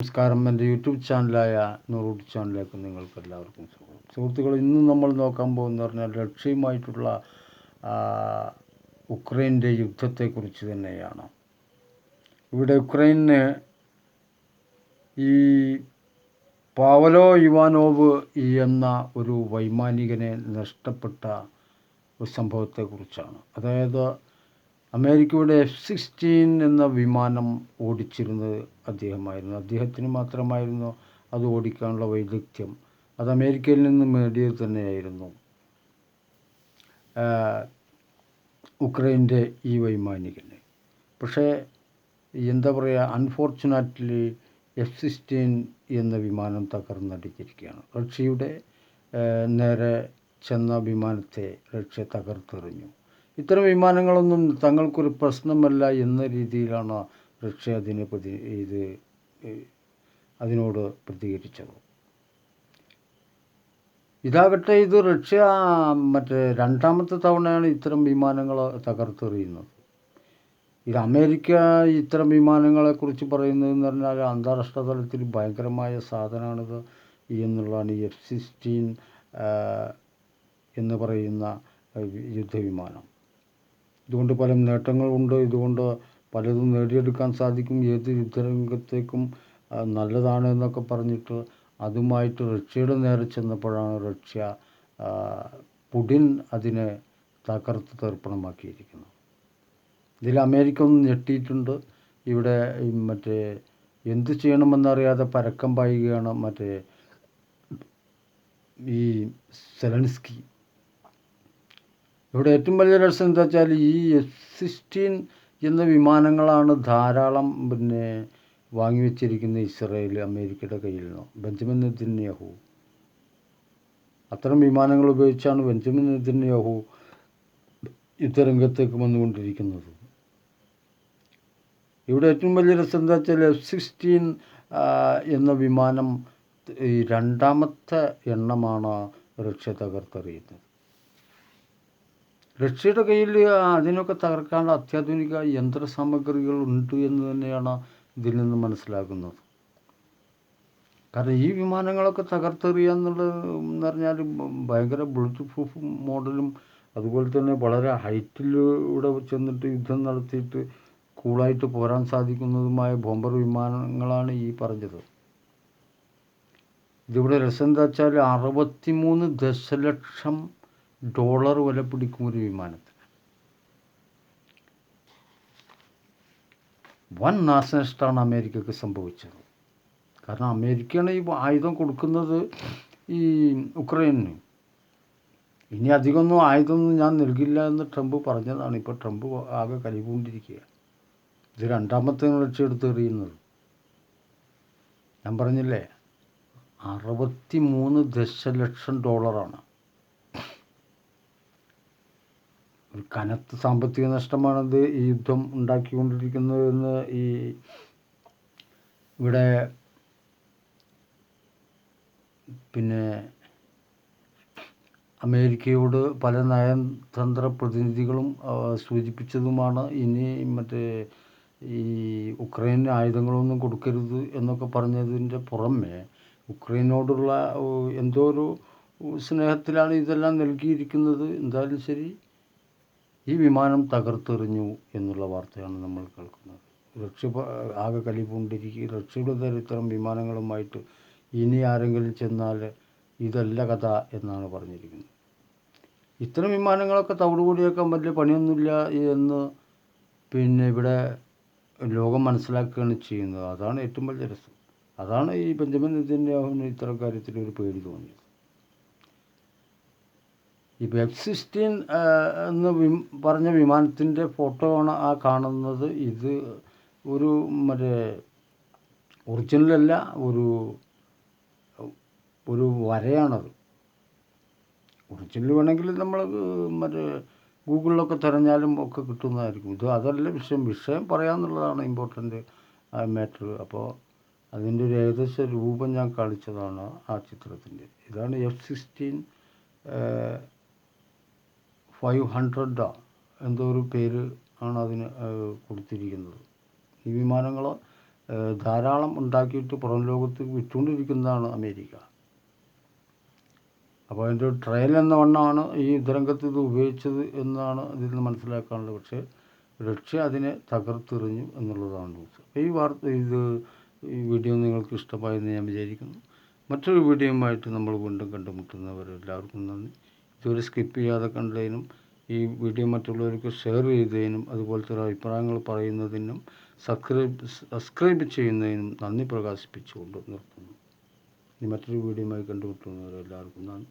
നമസ്കാരം. എന്റെ യൂട്യൂബ് ചാനലായ നൂറൂട്ട് ചാനലിലേക്ക് നിങ്ങൾക്ക് എല്ലാവർക്കും സ്വാഗതം. സുഹൃത്തുക്കൾ ഇന്ന് നമ്മൾ നോക്കാൻ പോകുന്ന പറഞ്ഞാൽ ലക്ഷ്യമായിട്ടുള്ള ആ, ഉക്രൈന്റെ യുദ്ധത്തെക്കുറിച്ച് തന്നെയാണ്. ഇവിടെ ഉക്രൈന് ഈ പാവലോ ഇവാനോവ് എന്ന ഒരു വൈമാനികനെ നഷ്ടപ്പെട്ട ഒരു സംഭവത്തെക്കുറിച്ചാണ്. അതായത് അമേരിക്കയുടെ എഫ് സിക്സ്റ്റീൻ എന്ന വിമാനം ഓടിച്ചിരുന്നത് അദ്ദേഹമായിരുന്നു. അദ്ദേഹത്തിന് മാത്രമായിരുന്നു അത് ഓടിക്കാനുള്ള വൈദഗ്ധ്യം. അത് അമേരിക്കയിൽ നിന്ന് നേടിയത് തന്നെയായിരുന്നു. ഉക്രൈന്റെ ഈ വൈമാനികന്. പക്ഷേ എന്താ പറയുക അൺഫോർച്ചുനേറ്റ്ലി എഫ് സിക്സ്റ്റീൻ എന്ന വിമാനം തകർന്നടിച്ചിരിക്കുകയാണ്. റഷ്യയുടെ നേരെ ചെന്ന വിമാനത്തെ റഷ്യ തകർത്തെറിഞ്ഞു. ഇത്തരം വിമാനങ്ങളൊന്നും തങ്ങൾക്കൊരു പ്രശ്നമല്ല എന്ന രീതിയിലാണ് റഷ്യ അതിനെ പ്രതി ഇത് അതിനോട് പ്രതികരിച്ചത്. ഇതാകട്ടെ ഇത് റഷ്യ മറ്റേ രണ്ടാമത്തെ തവണയാണ് ഇത്തരം വിമാനങ്ങൾ തകർത്തെറിയുന്നത്. ഇത് അമേരിക്ക ഇത്തരം വിമാനങ്ങളെക്കുറിച്ച് പറയുന്നതെന്ന് പറഞ്ഞാൽ അന്താരാഷ്ട്ര തലത്തിൽ ഭയങ്കരമായ സാധനമാണിത് എന്നുള്ളതാണ് ഈ എഫ് സിക്സ്റ്റീൻ എന്ന് പറയുന്ന യുദ്ധവിമാനം. ഇതുകൊണ്ട് പല നേട്ടങ്ങളുണ്ട് ഇതുകൊണ്ട് പലതും നേടിയെടുക്കാൻ സാധിക്കും. ഏത് യുദ്ധരംഗത്തേക്കും നല്ലതാണ് എന്നൊക്കെ പറഞ്ഞിട്ട് അതുമായിട്ട് റഷ്യയുടെ നേരെ ചെന്നപ്പോഴാണ് റഷ്യ പുടിൻ അതിനെ തകർത്ത് തർപ്പണമാക്കിയിരിക്കുന്നത്. ഇതിൽ അമേരിക്ക ഒന്ന് ഞെട്ടിയിട്ടുണ്ട്. ഇവിടെ മറ്റേ എന്ത് ചെയ്യണമെന്നറിയാതെ പരക്കം പായുകയാണ് മറ്റേ ഈ സെലൻസ്കി. ഇവിടെ ഏറ്റവും വലിയ രസം എന്താ വെച്ചാൽ ഈ എഫ് സിക്സ്റ്റീൻ എന്ന വിമാനങ്ങളാണ് ധാരാളം പിന്നെ വാങ്ങിവെച്ചിരിക്കുന്നത് ഇസ്രയേൽ അമേരിക്കയുടെ കയ്യിൽ നിന്നും ബെഞ്ചമിൻ നെതന്യാഹു. അത്തരം വിമാനങ്ങൾ ഉപയോഗിച്ചാണ് ബെഞ്ചമിൻ നെതന്യാഹു യുദ്ധരംഗത്തേക്ക് വന്നുകൊണ്ടിരിക്കുന്നത്. ഇവിടെ ഏറ്റവും വലിയ രസം എന്താ വെച്ചാൽ എഫ് സിക്സ്റ്റീൻ എന്ന വിമാനം രണ്ടാമത്തെ എണ്ണമാണ് റഷ്യ തകർത്തെറിയുന്നത്. റഷ്യയുടെ കയ്യിൽ അതിനൊക്കെ തകർക്കാനുള്ള അത്യാധുനിക യന്ത്ര സാമഗ്രികൾ ഉണ്ട് എന്ന് തന്നെയാണ് ഇതിൽ നിന്ന് മനസ്സിലാക്കുന്നത് കാരണം ഈ വിമാനങ്ങളൊക്കെ തകർത്തെറിയുക എന്നുള്ളത് എന്ന് പറഞ്ഞാൽ ഭയങ്കര ബുള്ളറ്റ് പ്രൂഫ് മോഡലും അതുപോലെ തന്നെ വളരെ ഹൈറ്റിലൂടെ ചെന്നിട്ട് യുദ്ധം നടത്തിയിട്ട് കൂളായിട്ട് പോരാൻ സാധിക്കുന്നതുമായ ബോംബർ വിമാനങ്ങളാണ് ഈ പറഞ്ഞത്. ഇതിവിടെ രസം എന്താ വെച്ചാൽ അറുപത്തിമൂന്ന് ദശലക്ഷം ഡോളർ വില പിടിക്കും ഒരു വിമാനത്തിന് വൻ നാശനഷ്ടമാണ് അമേരിക്കക്ക് സംഭവിച്ചത്. കാരണം അമേരിക്കയാണ് ഈ ആയുധം കൊടുക്കുന്നത് ഈ ഉക്രൈനിന്. ഇനി അധികമൊന്നും ആയുധമൊന്നും ഞാൻ നൽകില്ല എന്ന് ട്രംപ് പറഞ്ഞതാണ്. ഇപ്പോൾ ട്രംപ് ആകെ കലിപൂണ്ടിരിക്കുക ഇത് രണ്ടാമത്തെ ലക്ഷ്യമെടുത്ത് എറിയുന്നത്. ഞാൻ പറഞ്ഞില്ലേ? അറുപത്തി മൂന്ന് ദശലക്ഷം ഡോളറാണ്. ഒരു കനത്ത സാമ്പത്തിക നഷ്ടമാണിത് ഈ യുദ്ധം ഉണ്ടാക്കിക്കൊണ്ടിരിക്കുന്നതെന്ന് ഈ ഇവിടെ പിന്നെ അമേരിക്കയോട് പല നയതന്ത്ര പ്രതിനിധികളും സൂചിപ്പിച്ചതുമാണ് ഇനി മറ്റേ ഈ ഉക്രൈന് ആയുധങ്ങളൊന്നും കൊടുക്കരുത് എന്നൊക്കെ പറഞ്ഞതിന്റെ പുറമേ ഉക്രൈനോടുള്ള എന്തോ ഒരു സ്നേഹത്തിലാണ് ഇതെല്ലാം നൽകിയിരിക്കുന്നത്. എന്തായാലും ശരി. ഈ വിമാനം തകർത്തെറിഞ്ഞു എന്നുള്ള വാർത്തയാണ് നമ്മൾ കേൾക്കുന്നത്. റഷ്യ ആകെ കലിപൂണ്ടിരിക്കുക റഷ്യയുടെ ഇത്തരം വിമാനങ്ങളുമായിട്ട് ഇനി ആരെങ്കിലും ചെന്നാൽ ഇതല്ല കഥ എന്നാണ് പറഞ്ഞിരിക്കുന്നത്. ഇത്തരം വിമാനങ്ങളൊക്കെ തവിടുകൂടിയേക്കാൻ വലിയ പണിയൊന്നുമില്ല എന്ന് പിന്നെ ഇവിടെ ലോകം മനസ്സിലാക്കുകയാണ് ചെയ്യുന്നത്. അതാണ് ഏറ്റവും വലിയ രസം. അതാണ് ഈ ബെഞ്ചമിൻ നെതന്യാഹുവിന് ഇത്തരം കാര്യത്തിൽ ഒരു പേടി തോന്നിയത്. ഈ എഫ് സിക്സ്റ്റീൻ എന്ന് പറഞ്ഞ വിമാനത്തിന്റെ ഫോട്ടോ ആണ് ആ കാണുന്നത്. ഇത് ഒരു മറ്റേ ഒറിജിനലല്ല ഒരു ഒരു വരയാണത്. ഒറിജിനൽ വേണമെങ്കിൽ നമ്മൾ മറ്റേ ഗൂഗിളിലൊക്കെ തിരഞ്ഞാലും ഒക്കെ കിട്ടുന്നതായിരിക്കും. ഇത് അതല്ല വിഷയം. വിഷയം പറയാമെന്നുള്ളതാണ് ഇമ്പോർട്ടന്റ് മാറ്റർ അപ്പോൾ അതിന്റെ ഒരു ഏകദേശ രൂപം ഞാൻ കാണിച്ചതാണ് ആ ചിത്രത്തിന്റെ. ഇതാണ് എഫ് സിക്സ്റ്റീൻ ഫൈവ് ഹൺഡ്രഡ് എന്തോ ഒരു പേര് ആണ് അതിന് കൊടുത്തിരിക്കുന്നത്. ഈ വിമാനങ്ങൾ ധാരാളം ഉണ്ടാക്കിയിട്ട് പുറം ലോകത്ത് വിറ്റുകൊണ്ടിരിക്കുന്നതാണ് അമേരിക്ക. അപ്പോൾ അതിന്റെ ഒരു ട്രയൽ എന്ന വണ്ണമാണ് ഈ യുദ്ധരംഗത്ത് ഇത് ഉപയോഗിച്ചത് എന്നാണ് ഇതിൽ നിന്ന് മനസ്സിലാക്കാനുള്ളത്. പക്ഷേ റഷ്യ അതിനെ തകർത്തെറിഞ്ഞു എന്നുള്ളതാണ് ന്യൂസ് അപ്പോൾ ഈ വാർത്ത ഇത് ഈ വീഡിയോ നിങ്ങൾക്ക് ഇഷ്ടമായെന്ന് ഞാൻ വിചാരിക്കുന്നു. മറ്റൊരു വീഡിയോയുമായിട്ട് നമ്മൾ വീണ്ടും കണ്ടുമുട്ടുന്നവരെല്ലാവർക്കും നന്ദി. ഇതുവരെ സ്കിപ്പ് ചെയ്യാതെ കണ്ടതിനും ഈ വീഡിയോ മറ്റുള്ളവർക്ക് ഷെയർ ചെയ്തതിനും അതുപോലത്തെ അഭിപ്രായങ്ങൾ പറയുന്നതിനും സബ്സ്ക്രൈബ് സബ്സ്ക്രൈബ് ചെയ്യുന്നതിനും നന്ദി പ്രകാശിപ്പിച്ചുകൊണ്ട് നിർത്തുന്നു. ഇനി മറ്റൊരു വീഡിയോയുമായി കണ്ടുമുട്ടുന്നവരെല്ലാവർക്കും നന്ദി.